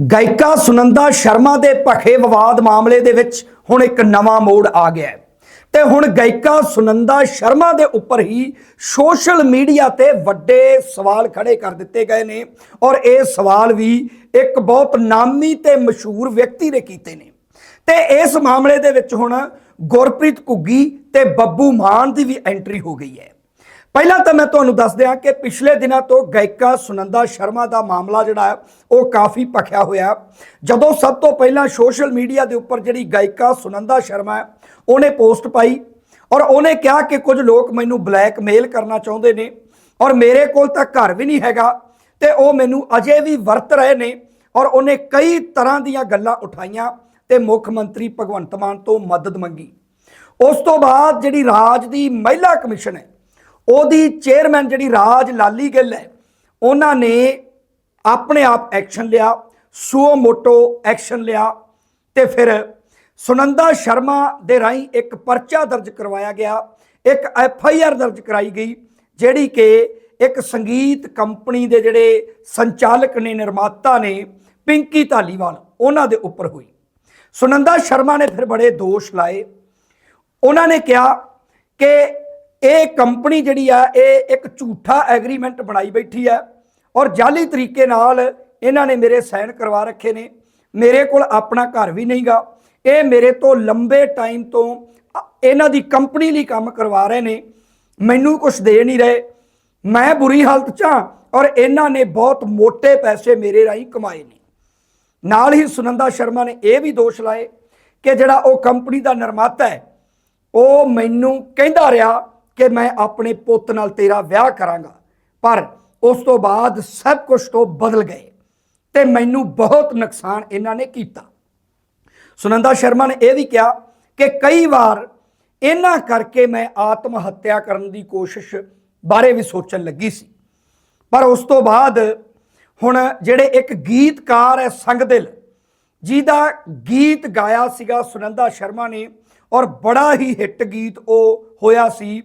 ਗਾਇਕਾ ਸੁਨੰਦਾ ਸ਼ਰਮਾ ਦੇ ਭਖੇ ਵਿਵਾਦ ਮਾਮਲੇ ਦੇ ਵਿੱਚ ਹੁਣ ਇੱਕ ਨਵਾਂ ਮੋੜ ਆ ਗਿਆ ਹੈ। ਤੇ ਹੁਣ ਗਾਇਕਾ ਸੁਨੰਦਾ ਸ਼ਰਮਾ ਦੇ ਉੱਪਰ ਹੀ ਸੋਸ਼ਲ ਮੀਡੀਆ ਤੇ ਵੱਡੇ ਸਵਾਲ ਖੜੇ ਕਰ ਦਿੱਤੇ ਗਏ ਨੇ ਔਰ ਇਹ ਸਵਾਲ ਵੀ ਇੱਕ ਬਹੁਤ ਨਾਮੀ ਤੇ ਮਸ਼ਹੂਰ ਵਿਅਕਤੀ ਨੇ ਕੀਤੇ ਨੇ। ਤੇ ਇਸ ਮਾਮਲੇ ਦੇ ਵਿੱਚ ਹੁਣ ਗੁਰਪ੍ਰੀਤ ਘੁੱਗੀ ਤੇ ਬੱਬੂ ਮਾਨ ਦੀ ਵੀ ਐਂਟਰੀ ਹੋ ਗਈ ਹੈ। ਪਹਿਲਾਂ ਤਾਂ ਮੈਂ ਤੁਹਾਨੂੰ ਦੱਸ ਦਿਆਂ ਕਿ ਪਿਛਲੇ ਦਿਨਾਂ ਤੋਂ ਗਾਇਕਾ ਸੁਨੰਦਾ ਸ਼ਰਮਾ ਦਾ ਮਾਮਲਾ ਜਿਹੜਾ ਹੈ, ਉਹ ਕਾਫੀ ਭਖਿਆ ਹੋਇਆ ਜਦੋਂ ਸਭ ਤੋਂ ਪਹਿਲਾਂ ਸੋਸ਼ਲ ਮੀਡੀਆ ਦੇ ਉੱਪਰ ਜਿਹੜੀ ਗਾਇਕਾ ਸੁਨੰਦਾ ਸ਼ਰਮਾ ਹੈ, ਉਹਨੇ ਪੋਸਟ ਪਾਈ ਔਰ ਉਹਨੇ ਕਿਹਾ ਕਿ ਕੁਝ ਲੋਕ ਮੈਨੂੰ ਬਲੈਕਮੇਲ ਕਰਨਾ ਚਾਹੁੰਦੇ ਨੇ ਔਰ ਮੇਰੇ ਕੋਲ ਤਾਂ ਘਰ ਵੀ ਨਹੀਂ ਹੈਗਾ ਤੇ ਉਹ ਮੈਨੂੰ ਅਜੇ ਵੀ ਵਰਤ ਰਹੇ ਨੇ ਔਰ ਉਹਨੇ ਕਈ ਤਰ੍ਹਾਂ ਦੀਆਂ ਗੱਲਾਂ ਉਠਾਈਆਂ ਤੇ ਮੁੱਖ ਮੰਤਰੀ ਭਗਵੰਤ ਮਾਨ ਤੋਂ ਮਦਦ ਮੰਗੀ। ਉਸ ਤੋਂ ਬਾਅਦ ਜਿਹੜੀ ਰਾਜ ਦੀ ਮਹਿਲਾ ਕਮਿਸ਼ਨ ਹੈ ਉਹਦੀ ਚੇਅਰਮੈਨ ਜਿਹੜੀ ਰਾਜ ਲਾਲੀ ਗਿੱਲ ਹੈ, ਉਹਨਾਂ ਨੇ ਆਪਣੇ ਆਪ ਐਕਸ਼ਨ ਲਿਆ, ਸੂਓ ਮੋਟੋ ਐਕਸ਼ਨ ਲਿਆ ਤੇ ਫਿਰ ਸੁਨੰਦਾ ਸ਼ਰਮਾ ਦੇ ਰਾਹੀਂ ਇੱਕ ਪਰਚਾ ਦਰਜ ਕਰਵਾਇਆ ਗਿਆ, ਇੱਕ ਐਫ ਆਈ ਆਰ ਦਰਜ ਕਰਾਈ ਗਈ, ਜਿਹੜੀ ਕਿ ਇੱਕ ਸੰਗੀਤ ਕੰਪਨੀ ਦੇ ਜਿਹੜੇ ਸੰਚਾਲਕ ਨੇ, ਨਿਰਮਾਤਾ ਨੇ, ਪਿੰਕੀ ਧਾਲੀਵਾਲ, ਉਹਨਾਂ ਦੇ ਉੱਪਰ ਹੋਈ। ਸੁਨੰਦਾ ਸ਼ਰਮਾ ਨੇ ਫਿਰ ਬੜੇ ਦੋਸ਼ ਲਾਏ। ਉਹਨਾਂ ਨੇ ਕਿਹਾ ਕਿ ਇਹ ਕੰਪਨੀ ਜਿਹੜੀ ਆ, ਇਹ ਇੱਕ ਝੂਠਾ ਐਗਰੀਮੈਂਟ ਬਣਾਈ ਬੈਠੀ ਹੈ ਔਰ ਜਾਲੀ ਤਰੀਕੇ ਨਾਲ ਇਹਨਾਂ ਨੇ ਮੇਰੇ ਸਾਈਨ ਕਰਵਾ ਰੱਖੇ ਨੇ। ਮੇਰੇ ਕੋਲ ਆਪਣਾ ਘਰ ਵੀ ਨਹੀਂਗਾ। ਇਹ ਮੇਰੇ ਤੋਂ ਲੰਬੇ ਟਾਈਮ ਤੋਂ ਇਹਨਾਂ ਦੀ ਕੰਪਨੀ ਲਈ ਕੰਮ ਕਰਵਾ ਰਹੇ ਨੇ। ਮੈਨੂੰ ਕੁਝ ਦੇ ਨਹੀਂ ਰਹੇ। ਮੈਂ ਬੁਰੀ ਹਾਲਤ 'ਚ ਹਾਂ ਔਰ ਇਹਨਾਂ ਨੇ ਬਹੁਤ ਮੋٹے ਪੈਸੇ ਮੇਰੇ ਰਾਹੀਂ ਕਮਾਏ ਨੇ। ਨਾਲ ਹੀ ਸੁਨੰਦਾ ਸ਼ਰਮਾ ਨੇ ਇਹ ਵੀ ਦੋਸ਼ ਲਾਏ ਕਿ ਜਿਹੜਾ ਉਹ ਕੰਪਨੀ ਦਾ ਨਿਰਮਾਤਾ ਹੈ, ਉਹ ਮੈਨੂੰ ਕਹਿੰਦਾ ਰਿਹਾ ਕਿ ਮੈਂ ਆਪਣੇ ਪੁੱਤ ਨਾਲ ਤੇਰਾ ਵਿਆਹ ਕਰਾਂਗਾ। ਪਰ ਉਸ ਤੋਂ ਬਾਅਦ ਸਭ ਕੁਝ ਤੋਂ ਬਦਲ ਗਏ ਤੇ ਮੈਨੂੰ ਬਹੁਤ ਨੁਕਸਾਨ ਇਹਨਾਂ ਨੇ ਕੀਤਾ। ਸੁਨੰਦਾ ਸ਼ਰਮਾ ਨੇ ਇਹ ਵੀ ਕਿਹਾ ਕਿ ਕਈ ਵਾਰ ਇਹਨਾਂ ਕਰਕੇ ਮੈਂ ਆਤਮ ਹੱਤਿਆ ਕਰਨ ਦੀ ਕੋਸ਼ਿਸ਼ ਬਾਰੇ ਵੀ ਸੋਚਣ ਲੱਗੀ ਸੀ। ਪਰ ਉਸ ਤੋਂ ਬਾਅਦ ਹੁਣ ਜਿਹੜੇ ਇੱਕ ਗੀਤਕਾਰ ਹੈ ਸੰਗਦਿਲ ਜਿਹਦਾ ਗੀਤ ਗਾਇਆ ਸੀਗਾ ਸੁਨੰਦਾ ਸ਼ਰਮਾ ਨੇ ਔਰ ਬੜਾ ਹੀ ਹਿੱਟ ਗੀਤ ਉਹ ਹੋਇਆ ਸੀ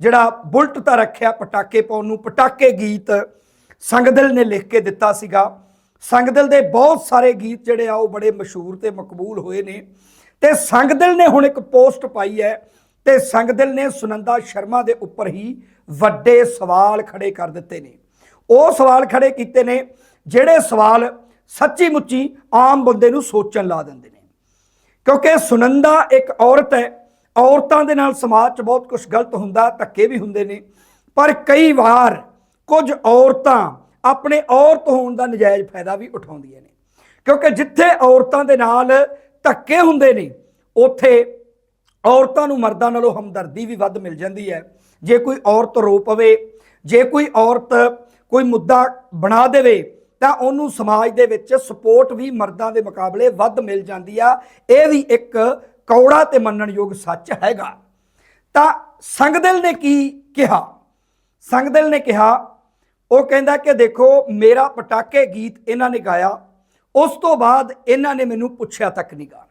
ਜਿਹੜਾ ਬੁਲਟ ਤਾਂ ਰੱਖਿਆ ਪਟਾਕੇ ਪਾਉਣ ਨੂੰ, ਪਟਾਕੇ ਗੀਤ ਸੰਗਦਿਲ ਨੇ ਲਿਖ ਕੇ ਦਿੱਤਾ ਸੀਗਾ। ਸੰਗਦਿਲ ਦੇ ਬਹੁਤ ਸਾਰੇ ਗੀਤ ਜਿਹੜੇ ਆ ਉਹ ਬੜੇ ਮਸ਼ਹੂਰ ਤੇ ਮਕਬੂਲ ਹੋਏ ਨੇ। ਤੇ ਸੰਗਦਿਲ ਨੇ ਹੁਣ ਇੱਕ ਪੋਸਟ ਪਾਈ ਹੈ ਤੇ ਸੰਗਦਿਲ ਨੇ ਸੁਨੰਦਾ ਸ਼ਰਮਾ ਦੇ ਉੱਪਰ ਹੀ ਵੱਡੇ ਸਵਾਲ ਖੜੇ ਕਰ ਦਿੱਤੇ ਨੇ। ਉਹ ਸਵਾਲ ਖੜੇ ਕੀਤੇ ਨੇ ਜਿਹੜੇ ਸਵਾਲ ਸੱਚੀ ਮੁੱਚੀ ਆਮ ਬੰਦੇ ਨੂੰ ਸੋਚਣ ਲਾ ਦਿੰਦੇ ਨੇ। ਕਿਉਂਕਿ ਸੁਨੰਦਾ ਇੱਕ ਔਰਤ ਹੈ ਔਰਤਾਂ ਦੇ ਨਾਲ ਸਮਾਜ 'ਚ ਬਹੁਤ ਕੁਝ ਗਲਤ ਹੁੰਦਾ, ਧੱਕੇ ਵੀ ਹੁੰਦੇ ਨੇ। ਪਰ ਕਈ ਵਾਰ ਕੁਝ ਔਰਤਾਂ ਆਪਣੇ ਔਰਤ ਹੋਣ ਦਾ ਨਜਾਇਜ਼ ਫਾਇਦਾ ਵੀ ਉਠਾਉਂਦੀਆਂ ਨੇ। ਕਿਉਂਕਿ ਜਿੱਥੇ ਔਰਤਾਂ ਦੇ ਨਾਲ ਧੱਕੇ ਹੁੰਦੇ ਨੇ, ਉੱਥੇ ਔਰਤਾਂ ਨੂੰ ਮਰਦਾਂ ਨਾਲੋਂ ਹਮਦਰਦੀ ਵੀ ਵੱਧ ਮਿਲ ਜਾਂਦੀ ਹੈ। ਜੇ ਕੋਈ ਔਰਤ ਰੋ ਪਵੇ, ਜੇ ਕੋਈ ਔਰਤ ਕੋਈ ਮੁੱਦਾ ਬਣਾ ਦੇਵੇ, ਤਾਂ ਉਹਨੂੰ ਸਮਾਜ ਦੇ ਵਿੱਚ ਸਪੋਰਟ ਵੀ ਮਰਦਾਂ ਦੇ ਮੁਕਾਬਲੇ ਵੱਧ ਮਿਲ ਜਾਂਦੀ ਆ। ਇਹ ਵੀ ਇੱਕ ਕੌੜਾ ਤੇ ਮੰਨਣਯੋਗ ਸੱਚ ਹੈਗਾ। ਤਾਂ ਸੰਗਦਿਲ ਨੇ ਕੀ ਕਿਹਾ? ਸੰਗਦਿਲ ਨੇ ਕਿਹਾ, ਉਹ ਕਹਿੰਦਾ ਕਿ ਦੇਖੋ, ਮੇਰਾ ਪਟਾਕੇ ਗੀਤ ਇਹਨਾਂ ਨੇ ਗਾਇਆ, ਉਸ ਤੋਂ ਬਾਅਦ ਇਹਨਾਂ ਨੇ ਮੈਨੂੰ ਪੁੱਛਿਆ ਤੱਕ ਨਹੀਂ ਗਾ।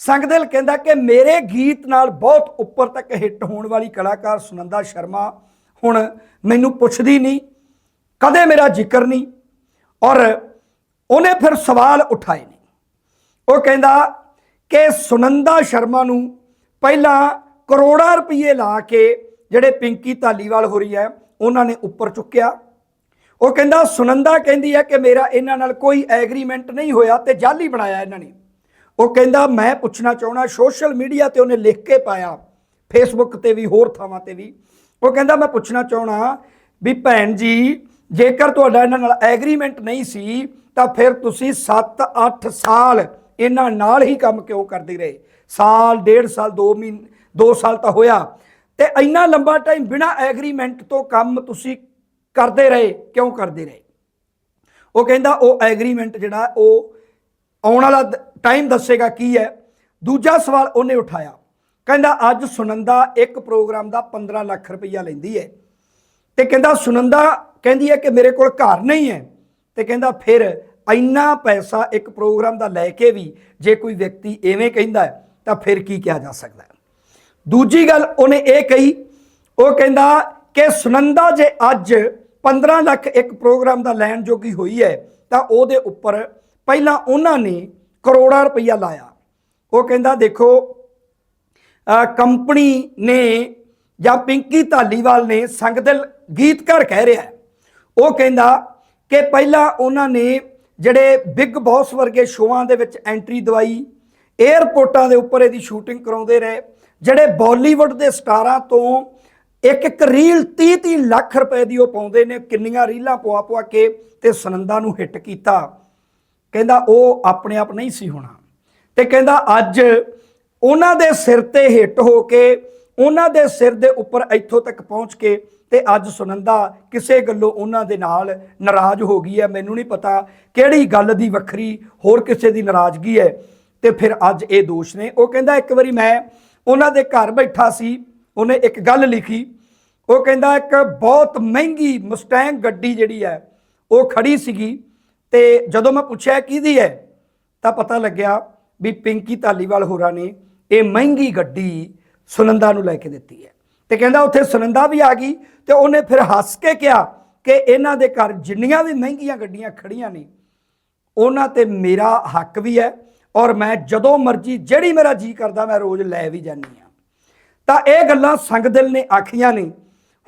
ਸੰਗਦਿਲ ਕਹਿੰਦਾ ਕਿ ਮੇਰੇ ਗੀਤ ਨਾਲ ਬਹੁਤ ਉੱਪਰ ਤੱਕ ਹਿੱਟ ਹੋਣ ਵਾਲੀ ਕਲਾਕਾਰ ਸੁਨੰਦਾ ਸ਼ਰਮਾ ਹੁਣ ਮੈਨੂੰ ਪੁੱਛਦੀ ਨਹੀਂ, ਕਦੇ ਮੇਰਾ ਜ਼ਿਕਰ ਨਹੀਂ, ਔਰ ਉਹਨੇ ਫਿਰ ਸਵਾਲ ਉਠਾਏ ਨਹੀਂ ਉਹ ਕਹਿੰਦਾ ਕਿ ਸੁਨੰਦਾ ਸ਼ਰਮਾ ਨੂੰ ਪਹਿਲਾਂ ਕਰੋੜਾਂ ਰੁਪਏ ਲਾ ਕੇ ਜਿਹੜੇ ਪਿੰਕੀ ਧਾਲੀਵਾਲ ਹੋ ਰਹੀ ਹੈ, ਉਹਨਾਂ ਨੇ ਉੱਪਰ ਚੁੱਕਿਆ। ਉਹ ਕਹਿੰਦਾ, ਸੁਨੰਦਾ ਕਹਿੰਦੀ ਹੈ ਕਿ ਮੇਰਾ ਇਹਨਾਂ ਨਾਲ ਕੋਈ ਐਗਰੀਮੈਂਟ ਨਹੀਂ ਹੋਇਆ ਤੇ ਜਾਲੀ ਬਣਾਇਆ ਇਹਨਾਂ ਨੇ। ਉਹ ਕਹਿੰਦਾ, ਮੈਂ ਪੁੱਛਣਾ ਚਾਹਣਾ ਸੋਸ਼ਲ ਮੀਡੀਆ ਤੇ ਉਹਨੇ ਲਿਖ ਕੇ ਪਾਇਆ, ਫੇਸਬੁੱਕ ਤੇ ਵੀ, ਹੋਰ ਥਾਵਾਂ ਤੇ ਵੀ। ਉਹ ਕਹਿੰਦਾ, ਮੈਂ ਪੁੱਛਣਾ ਚਾਹਣਾ ਵੀ ਭੈਣ ਜੀ, ਜੇਕਰ ਤੁਹਾਡਾ ਇਹਨਾਂ ਨਾਲ ਐਗਰੀਮੈਂਟ ਨਹੀਂ ਸੀ, ਤਾਂ ਫਿਰ ਤੁਸੀਂ 7-8 ਸਾਲ ਇਹਨਾਂ ਨਾਲ ਹੀ ਕੰਮ ਕਿਉਂ ਕਰਦੇ ਰਹੇ? ਸਾਲ, ਡੇਢ ਸਾਲ 2 ਮਹੀਨੇ 2 ਸਾਲ ਤਾਂ ਹੋਇਆ। ਤੇ ਇੰਨਾ ਲੰਬਾ ਟਾਈਮ ਬਿਨਾ ਐਗਰੀਮੈਂਟ ਤੋਂ ਕੰਮ ਤੁਸੀਂ ਕਰਦੇ ਰਹੇ, ਕਿਉਂ ਕਰਦੇ ਰਹੇ? ਉਹ ਕਹਿੰਦਾ, ਉਹ ਐਗਰੀਮੈਂਟ ਜਿਹੜਾ, ਉਹ ਆਉਣ ਵਾਲਾ ਟਾਈਮ ਦੱਸੇਗਾ ਕੀ ਹੈ। ਦੂਜਾ ਸਵਾਲ ਉਹਨੇ ਉਠਾਇਆ। ਕਹਿੰਦਾ, ਅੱਜ ਸੁਨੰਦਾ ਇੱਕ ਪ੍ਰੋਗਰਾਮ ਦਾ 15 ਲੱਖ ਰੁਪਈਆ ਲੈਂਦੀ ਹੈ। ਤੇ ਕਹਿੰਦਾ, ਸੁਨੰਦਾ ਕਹਿੰਦੀ ਹੈ ਕਿ ਮੇਰੇ ਕੋਲ ਘਰ ਨਹੀਂ ਹੈ। ਤੇ ਕਹਿੰਦਾ, ਫਿਰ ਇੰਨਾ ਪੈਸਾ ਇੱਕ ਪ੍ਰੋਗਰਾਮ ਦਾ ਲੈ ਕੇ ਵੀ ਜੇ ਕੋਈ ਵਿਅਕਤੀ ਐਵੇਂ ਕਹਿੰਦਾ ਤਾਂ ਫਿਰ ਕੀ ਕਿਹਾ ਜਾ ਸਕਦਾ ਦੂਜੀ ਗੱਲ ਉਹਨੇ ਇਹ ਕਹੀ, ਉਹ ਕਹਿੰਦਾ ਕਿ ਸੁਨੰਦਾ ਜੇ ਅੱਜ 15 ਲੱਖ ਇੱਕ ਪ੍ਰੋਗਰਾਮ ਦਾ ਲੈਣ ਜੋਗੀ ਹੋਈ ਹੈ, ਤਾਂ ਉਹਦੇ ਉੱਪਰ ਪਹਿਲਾਂ ਉਹਨਾਂ ਨੇ ਕਰੋੜਾਂ ਰੁਪਈਆ ਲਾਇਆ। ਉਹ ਕਹਿੰਦਾ, ਦੇਖੋ ਕੰਪਨੀ ਨੇ ਜਾਂ ਪਿੰਕੀ ਧਾਲੀਵਾਲ ਨੇ ਸੰਗਦਲ ਗੀਤਕਾਰ ਕਹਿ ਰਿਹਾ ਉਹ ਕਹਿੰਦਾ ਕਿ ਪਹਿਲਾਂ ਉਹਨਾਂ ਨੇ ਜਿਹੜੇ ਬਿੱਗ ਬੌਸ ਵਰਗੇ ਸ਼ੋਆਂ ਦੇ ਵਿੱਚ ਐਂਟਰੀ ਦਵਾਈ 에ਅਰਪੋਰਟਾਂ ਦੇ ਉੱਪਰ ਇਹਦੀ ਸ਼ੂਟਿੰਗ ਕਰਾਉਂਦੇ ਰਹੇ, ਜਿਹੜੇ ਬਾਲੀਵੁੱਡ ਦੇ ਸਟਾਰਾਂ ਤੋਂ ਇੱਕ ਇੱਕ ਰੀਲ 30 30 ਲੱਖ ਰੁਪਏ ਦੀ ਉਹ ਪਾਉਂਦੇ ਨੇ, ਕਿੰਨੀਆਂ ਰੀਲਾਂ ਪਵਾ ਪਵਾ ਕੇ ਤੇ ਸੁਨੰਦਾ ਨੂੰ ਹਿੱਟ ਕੀਤਾ। ਕਹਿੰਦਾ ਉਹ ਆਪਣੇ ਆਪ ਨਹੀਂ ਸੀ ਹੋਣਾ। ਤੇ ਕਹਿੰਦਾ ਅੱਜ ਉਹਨਾਂ ਦੇ ਸਿਰ ਤੇ ਹਿੱਟ ਹੋ ਕੇ, ਉਹਨਾਂ ਦੇ ਸਿਰ ਦੇ ਉੱਪਰ ਇੱਥੋਂ ਤੱਕ ਪਹੁੰਚ ਕੇ ਤੇ ਅੱਜ ਸੁਨੰਦਾ ਕਿਸੇ ਗੱਲੋਂ ਉਹਨਾਂ ਦੇ ਨਾਲ ਨਾਰਾਜ਼ ਹੋ ਗਈ ਹੈ। ਮੈਨੂੰ ਨਹੀਂ ਪਤਾ ਕਿਹੜੀ ਗੱਲ ਦੀ ਵੱਖਰੀ, ਹੋਰ ਕਿਸੇ ਦੀ ਨਾਰਾਜ਼ਗੀ ਹੈ। ਤੇ ਫਿਰ ਅੱਜ ਇਹ ਦੋਸ਼ ਨੇ। ਉਹ ਕਹਿੰਦਾ, ਇੱਕ ਵਾਰੀ ਮੈਂ ਉਹਨਾਂ ਦੇ ਘਰ ਬੈਠਾ ਸੀ, ਉਹਨੇ ਇੱਕ ਗੱਲ ਲਿਖੀ। ਉਹ ਕਹਿੰਦਾ, ਇੱਕ ਬਹੁਤ ਮਹਿੰਗੀ ਮਸਟੈਂਗ ਗੱਡੀ ਜਿਹੜੀ ਹੈ, ਉਹ ਖੜੀ ਸੀਗੀ ਤੇ ਜਦੋਂ ਮੈਂ ਪੁੱਛਿਆ, ਕਿਹਦੀ ਹੈ? ਤਾਂ ਪਤਾ ਲੱਗਿਆ ਵੀ ਪਿੰਕੀ ਧਾਲੀਵਾਲ ਹੋਰਾਂ ਨੇ ਇਹ ਮਹਿੰਗੀ ਗੱਡੀ ਸੁਨੰਦਾ ਨੂੰ ਲੈ ਕੇ ਦਿੱਤੀ ਹੈ। ਤੇ ਕਹਿੰਦਾ ਉੱਥੇ ਸੁਨੰਦਾ ਵੀ ਆ ਗਈ ਤੇ ਉਹਨੇ ਫਿਰ ਹੱਸ ਕੇ ਕਿਹਾ ਕਿ ਇਹਨਾਂ ਦੇ ਘਰ ਜਿੰਨੀਆਂ ਵੀ ਮਹਿੰਗੀਆਂ ਗੱਡੀਆਂ ਖੜੀਆਂ ਨੇ, ਉਹਨਾਂ ਤੇ ਮੇਰਾ ਹੱਕ ਵੀ ਹੈ ਔਰ ਮੈਂ ਜਦੋਂ ਮਰਜ਼ੀ, ਜਿਹੜੀ ਮੇਰਾ ਜੀ ਕਰਦਾ ਮੈਂ ਰੋਜ਼ ਲੈ ਵੀ ਜਾਂਦੀ ਆ ਤਾਂ ਇਹ ਗੱਲਾਂ ਸੰਗਦਿਲ ਨੇ ਆਖੀਆਂ ਨੇ।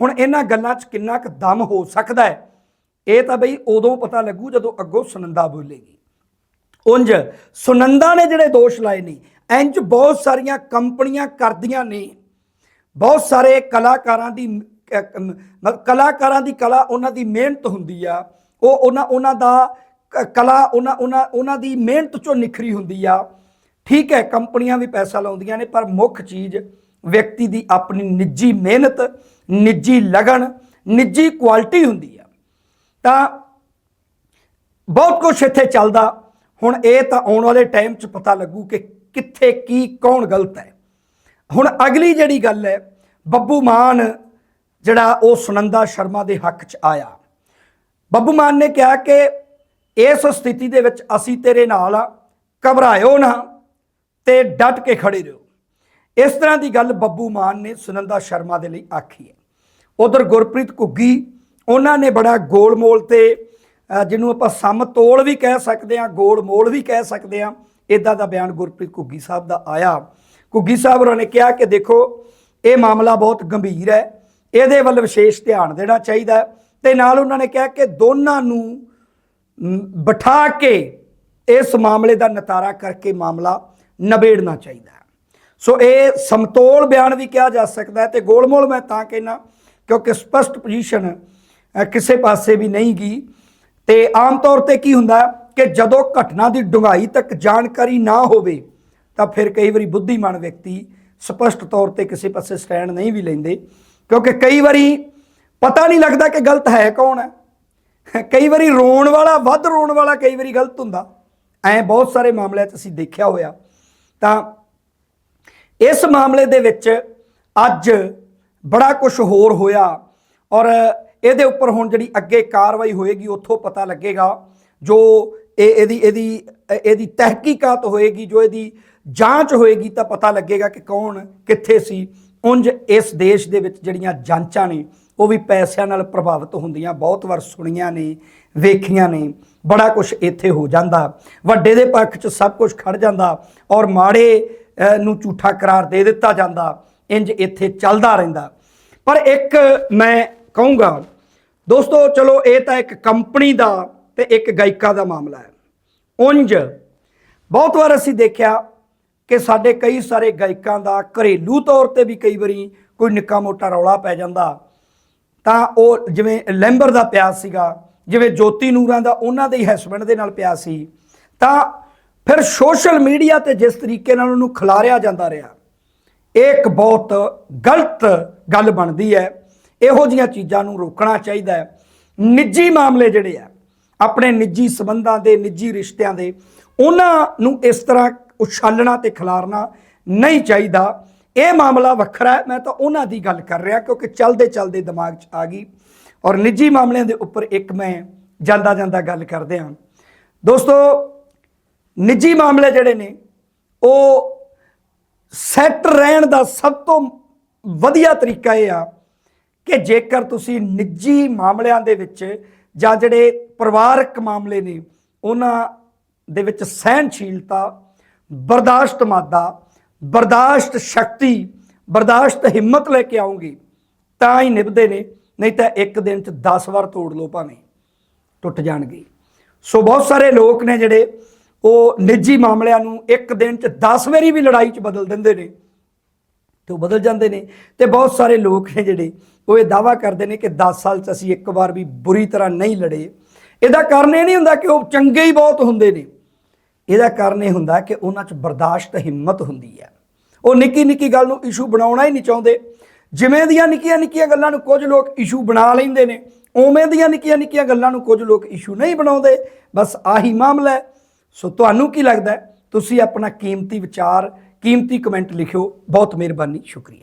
ਹੁਣ ਇਹਨਾਂ ਗੱਲਾਂ 'ਚ ਕਿੰਨਾ ਕੁ ਦਮ ਹੋ ਸਕਦਾ ਹੈ? ਇਹ ਤਾਂ ਬਈ ਉਦੋਂ ਪਤਾ ਲੱਗੂ ਜਦੋਂ ਅੱਗੋਂ ਸੁਨੰਦਾ ਬੋਲੇਗੀ। ਉੰਜ ਸੁਨੰਦਾ ਨੇ ਜਿਹੜੇ ਦੋਸ਼ ਲਾਏ ਨੇ ਇੰਜ ਬਹੁਤ ਸਾਰੀਆਂ ਕੰਪਨੀਆਂ ਕਰਦੀਆਂ ਨੇ। ਬਹੁਤ ਸਾਰੇ ਕਲਾਕਾਰਾਂ ਦੀ ਅਹ, ਮਤਲਬ ਕਲਾਕਾਰਾਂ ਦੀ ਕਲਾ ਉਹਨਾਂ ਦੀ ਮਿਹਨਤ ਹੁੰਦੀ ਆ। ਉਹ ਉਹਨਾਂ ਉਹਨਾਂ ਦਾ ਕ- ਕਲਾ ਉਹਨਾਂ ਉਹਨਾਂ ਉਹਨਾਂ ਦੀ ਮਿਹਨਤ ਚੋਂ ਨਿਖਰੀ ਹੁੰਦੀ ਆ। ਠੀਕ ਹੈ ਕੰਪਨੀਆਂ ਵੀ ਪੈਸਾ ਲਾਉਂਦੀਆਂ ਨੇ ਪਰ ਮੁੱਖ ਚੀਜ਼ ਵਿਅਕਤੀ ਦੀ ਆਪਣੀ ਨਿੱਜੀ ਮਿਹਨਤ ਨਿੱਜੀ ਲਗਨ ਨਿੱਜੀ ਕੁਆਲਿਟੀ ਹੁੰਦੀ ਆ। ਤਾਂ ਬਹੁਤ ਕੁਝ ਇੱਥੇ ਚੱਲਦਾ। ਹੁਣ ਇਹ ਤਾਂ ਆਉਣ ਵਾਲੇ ਟਾਈਮ 'ਚ ਪਤਾ ਲੱਗੂ ਕਿ ਕਿੱਥੇ ਕੀ ਕੌਣ ਗਲਤ ਹੈ। ਹੁਣ ਅਗਲੀ ਜਿਹੜੀ ਗੱਲ ਹੈ, ਬੱਬੂ ਮਾਨ ਜਿਹੜਾ ਉਹ ਸੁਨੰਦਾ ਸ਼ਰਮਾ ਦੇ ਹੱਕ 'ਚ ਆਇਆ। ਬੱਬੂ ਮਾਨ ਨੇ ਕਿਹਾ ਕਿ ਇਸ ਸਥਿਤੀ ਦੇ ਵਿੱਚ ਅਸੀਂ ਤੇਰੇ ਨਾਲ ਆ, ਘਬਰਾਇਓ ਨਾ ਤੇ ਡਟ ਕੇ ਖੜੇ ਰਹੋ। ਇਸ ਤਰ੍ਹਾਂ ਦੀ ਗੱਲ ਬੱਬੂ ਮਾਨ ਨੇ ਸੁਨੰਦਾ ਸ਼ਰਮਾ ਦੇ ਲਈ ਆਖੀ ਹੈ। ਉਧਰ ਗੁਰਪ੍ਰੀਤ ਘੁੱਗੀ, ਉਹਨਾਂ ਨੇ ਬੜਾ ਗੋਲਮੋਲ ਤੇ ਜਿਹਨੂੰ ਆਪਾਂ ਸਮਤੋਲ ਵੀ ਕਹਿ ਸਕਦੇ ਹਾਂ, ਗੋਲਮੋਲ ਵੀ ਕਹਿ ਸਕਦੇ ਹਾਂ ਇਦਾਂ ਦਾ ਬਿਆਨ ਗੁਰਪ੍ਰੀਤ ਘੁੱਗੀ ਸਾਹਿਬ ਦਾ ਆਇਆ। ਘੁੱਗੀ ਸਾਹਿਬ ਹੋਰਾਂ ਨੇ ਕਿਹਾ ਕਿ ਦੇਖੋ, ਇਹ ਮਾਮਲਾ ਬਹੁਤ ਗੰਭੀਰ ਹੈ। ਇਹਦੇ ਵੱਲ ਵਿਸ਼ੇਸ਼ ਧਿਆਨ ਦੇਣਾ ਚਾਹੀਦਾ ਹੈ ਤੇ ਨਾਲ ਉਹਨਾਂ ਨੇ ਕਿਹਾ ਕਿ ਦੋਨਾਂ ਨੂੰ ਬਿਠਾ ਕੇ ਇਸ ਮਾਮਲੇ ਦਾ ਨਤਾਰਾ ਕਰਕੇ ਮਾਮਲਾ ਨਿਬੇੜਨਾ ਚਾਹੀਦਾ ਸੋ ਇਹ ਸਮਤੋਲ ਬਿਆਨ ਵੀ ਕਿਹਾ ਜਾ ਸਕਦਾ ਹੈ ਤੇ ਗੋਲਮੋਲ ਮੈਂ ਤਾਂ ਕਹਿਣਾ ਕਿਉਂਕਿ ਸਪਸ਼ਟ ਪੋਜੀਸ਼ਨ ਕਿਸੇ ਪਾਸੇ ਵੀ ਨਹੀਂ ਗਈ ਤੇ ਆਮ ਤੌਰ ਤੇ ਕੀ ਹੁੰਦਾ ਕਿ ਜਦੋਂ ਘਟਨਾ ਦੀ ਡੂੰਘਾਈ ਤੱਕ ਜਾਣਕਾਰੀ ਨਾ ਹੋਵੇ ਤਾਂ ਫਿਰ ਕਈ ਵਾਰੀ ਬੁੱਧੀਮਾਨ ਵਿਅਕਤੀ ਸਪਸ਼ਟ ਤੌਰ ਤੇ ਕਿਸੇ ਪਾਸੇ ਸਟੈਂਡ ਨਹੀਂ ਵੀ ਲੈਂਦੇ, ਕਿਉਂਕਿ ਕਈ ਵਾਰੀ ਪਤਾ ਨਹੀਂ ਲੱਗਦਾ ਕਿ ਗਲਤ ਹੈ ਕੌਣ ਹੈ। ਕਈ ਵਾਰੀ ਰੋਣ ਵਾਲਾ, ਵੱਧ ਰੋਣ ਵਾਲਾ ਕਈ ਵਾਰੀ ਗਲਤ ਹੁੰਦਾ। ਐ ਬਹੁਤ ਸਾਰੇ ਮਾਮਲਿਆਂ 'ਚ ਅਸੀਂ ਦੇਖਿਆ ਹੋਇਆ। ਤਾਂ ਇਸ ਮਾਮਲੇ ਦੇ ਵਿੱਚ ਅੱਜ ਬੜਾ ਕੁਝ ਹੋਰ ਹੋਇਆ ਔਰ ਇਹਦੇ ਉੱਪਰ ਹੁਣ ਜਿਹੜੀ ਅੱਗੇ ਕਾਰਵਾਈ ਹੋਏਗੀ, ਉੱਥੋਂ ਪਤਾ ਲੱਗੇਗਾ ਜੋ ਇਹ, ਇਹਦੀ ਇਹਦੀ ਇਹਦੀ ਤਹਿਕੀਕਾਤ ਹੋਏਗੀ, ਜੋ ਇਹਦੀ ਜਾਂਚ ਹੋਏਗੀ ਤਾਂ ਪਤਾ ਲੱਗੇਗਾ ਕਿ ਕੌਣ ਕਿੱਥੇ ਸੀ। ਉਂਝ ਇਸ ਦੇਸ਼ ਦੇ ਵਿੱਚ ਜਿਹੜੀਆਂ ਜਾਂਚਾਂ ਨੇ, ਉਹ ਵੀ ਪੈਸਿਆਂ ਨਾਲ ਪ੍ਰਭਾਵਿਤ ਹੁੰਦੀਆਂ, ਬਹੁਤ ਵਾਰ ਸੁਣੀਆਂ ਨੇ, ਵੇਖੀਆਂ ਨੇ। ਬੜਾ ਕੁਝ ਇੱਥੇ ਹੋ ਜਾਂਦਾ। ਵੱਡੇ ਦੇ ਪੱਖ 'ਚ ਸਭ ਕੁਝ ਖੜ ਜਾਂਦਾ ਔਰ ਮਾੜੇ ਨੂੰ ਝੂਠਾ ਕਰਾਰ ਦੇ ਦਿੱਤਾ ਜਾਂਦਾ। ਇੰਜ ਇੱਥੇ ਚੱਲਦਾ ਰਹਿੰਦਾ। ਪਰ ਇੱਕ ਮੈਂ ਕਹੂੰਗਾ, ਦੋਸਤੋ, ਚਲੋ ਇਹ ਤਾਂ ਇੱਕ ਕੰਪਨੀ ਦਾ ਤੇ ਇੱਕ ਗਾਇਕਾ ਦਾ ਮਾਮਲਾ ਹੈ। ਉਂਝ ਬਹੁਤ ਵਾਰ ਅਸੀਂ ਦੇਖਿਆ ਕਿ ਸਾਡੇ ਕਈ ਸਾਰੇ ਗਾਇਕਾਂ ਦਾ ਘਰੇਲੂ ਤੌਰ ਤੇ ਵੀ ਕਈ ਵਾਰੀ ਕੋਈ ਨਿੱਕਾ ਮੋਟਾ ਰੌਲਾ ਪੈ ਜਾਂਦਾ। ਤਾਂ ਉਹ ਜਿਵੇਂ ਲੈਂਬਰ ਦਾ ਪਿਆ ਸੀਗਾ, ਜਿਵੇਂ ਜੋਤੀ ਨੂਰਾਂ ਦਾ ਉਹਨਾਂ ਦੇ ਹੀ ਹਸਬੰਡ ਦੇ ਨਾਲ ਪਿਆ ਸੀ, ਤਾਂ ਫਿਰ ਸੋਸ਼ਲ ਮੀਡੀਆ ਤੇ ਜਿਸ ਤਰੀਕੇ ਨਾਲ ਉਹਨੂੰ ਖਿਲਾਰਿਆ ਜਾਂਦਾ ਰਿਹਾ, ਇਹ ਇੱਕ ਬਹੁਤ ਗਲਤ ਗੱਲ ਬਣਦੀ ਹੈ। ਇਹੋ ਜੀਆਂ ਚੀਜ਼ਾਂ ਨੂੰ ਰੋਕਣਾ ਚਾਹੀਦਾ ਹੈ। ਨਿੱਜੀ ਮਾਮਲੇ ਜਿਹੜੇ ਆ, ਆਪਣੇ ਨਿੱਜੀ ਸਬੰਧਾਂ ਦੇ, ਨਿੱਜੀ ਰਿਸ਼ਤਿਆਂ ਦੇ, ਉਹਨਾਂ ਨੂੰ ਇਸ ਤਰ੍ਹਾਂ ਉਛਾਲਣਾ ਤੇ ਖਿਲਾਰਨਾ ਨਹੀਂ ਚਾਹੀਦਾ। ਇਹ ਮਾਮਲਾ ਵੱਖਰਾ ਮੈਂ ਤਾਂ ਉਹਨਾਂ ਦੀ ਗੱਲ ਕਰ ਰਿਹਾ ਕਿਉਂਕਿ ਚਲਦੇ ਚਲਦੇ ਦਿਮਾਗ 'ਚ ਆ ਗਈ। ਔਰ ਨਿੱਜੀ ਮਾਮਲਿਆਂ ਦੇ ਉੱਪਰ ਇੱਕ ਮੈਂ ਜਾਂਦਾ ਜਾਂਦਾ ਗੱਲ ਕਰਦੇ ਹਾਂ। ਦੋਸਤੋ, ਨਿੱਜੀ ਮਾਮਲੇ ਜਿਹੜੇ ਨੇ, ਉਹ ਸੈੱਟ ਰਹਿਣ ਦਾ ਸਭ ਤੋਂ ਵਧੀਆ ਤਰੀਕਾ ਇਹ ਆ ਕਿ ਜੇਕਰ ਤੁਸੀਂ ਨਿੱਜੀ ਮਾਮਲਿਆਂ ਦੇ ਵਿੱਚ ਜਾਂ ਜਿਹੜੇ ਪਰਿਵਾਰਕ ਮਾਮਲੇ ਨੇ, ਉਹਨਾਂ ਦੇ ਵਿੱਚ ਸਹਿਣਸ਼ੀਲਤਾ ਬਰਦਾਸ਼ਤ ਮਾਦਾ, ਬਰਦਾਸ਼ਤ ਸ਼ਕਤੀ, ਬਰਦਾਸ਼ਤ ਹਿੰਮਤ ਲੈ ਕੇ ਆਉਂਗੀ, ਤਾਂ ਹੀ ਨਿਭਦੇ ਨੇ, ਨਹੀਂ ਤਾਂ ਇੱਕ ਦਿਨ ਚ 10 ਵਾਰ ਤੋੜ ਲਓ ਭਾਵੇਂ, ਟੁੱਟ ਜਾਣਗੇ। ਸੋ ਬਹੁਤ ਸਾਰੇ ਲੋਕ ਨੇ ਜਿਹੜੇ ਉਹ ਨਿੱਜੀ ਮਾਮਲਿਆਂ ਨੂੰ ਇੱਕ ਦਿਨ ਚ 10 ਵਾਰੀ ਵੀ ਲੜਾਈ ਚ ਬਦਲ ਦਿੰਦੇ ਨੇ, ਤੇ ਉਹ ਬਦਲ ਜਾਂਦੇ ਨੇ, ਤੇ ਬਹੁਤ ਸਾਰੇ ਲੋਕ ਨੇ ਜਿਹੜੇ ਉਹ ਇਹ ਦਾਵਾ ਕਰਦੇ ਨੇ ਕਿ 10 ਸਾਲ ਚ ਅਸੀਂ ਇੱਕ ਵਾਰ ਵੀ ਬੁਰੀ ਤਰ੍ਹਾਂ ਨਹੀਂ ਲੜੇ। ਇਹਦਾ ਕਾਰਨ ਇਹ ਨਹੀਂ ਹੁੰਦਾ ਕਿ ਉਹ ਚੰਗੇ ਹੀ ਬਹੁਤ ਹੁੰਦੇ ਨੇ। ਇਹਦਾ ਕਾਰਨ ਇਹ ਹੁੰਦਾ ਕਿ ਉਹਨਾਂ 'ਚ ਬਰਦਾਸ਼ਤ ਹਿੰਮਤ ਹੁੰਦੀ ਹੈ। ਉਹ ਨਿੱਕੀ ਨਿੱਕੀ ਗੱਲ ਨੂੰ ਇਸ਼ੂ ਬਣਾਉਣਾ ਹੀ ਨਹੀਂ ਚਾਹੁੰਦੇ। ਜਿਵੇਂ ਦੀਆਂ ਨਿੱਕੀਆਂ ਨਿੱਕੀਆਂ ਗੱਲਾਂ ਨੂੰ ਕੁਝ ਲੋਕ ਇਸ਼ੂ ਬਣਾ ਲੈਂਦੇ ਨੇ, ਉਵੇਂ ਦੀਆਂ ਨਿੱਕੀਆਂ ਨਿੱਕੀਆਂ ਗੱਲਾਂ ਨੂੰ ਕੁਝ ਲੋਕ ਇਸ਼ੂ ਨਹੀਂ ਬਣਾਉਂਦੇ। ਬਸ ਆਹੀ ਮਾਮਲਾ ਹੈ। ਸੋ ਤੁਹਾਨੂੰ ਕੀ ਲੱਗਦਾ ਤੁਸੀਂ ਆਪਣਾ ਕੀਮਤੀ ਵਿਚਾਰ, ਕੀਮਤੀ ਕਮੈਂਟ ਲਿਖਿਓ। ਬਹੁਤ ਮਿਹਰਬਾਨੀ। ਸ਼ੁਕਰੀਆ।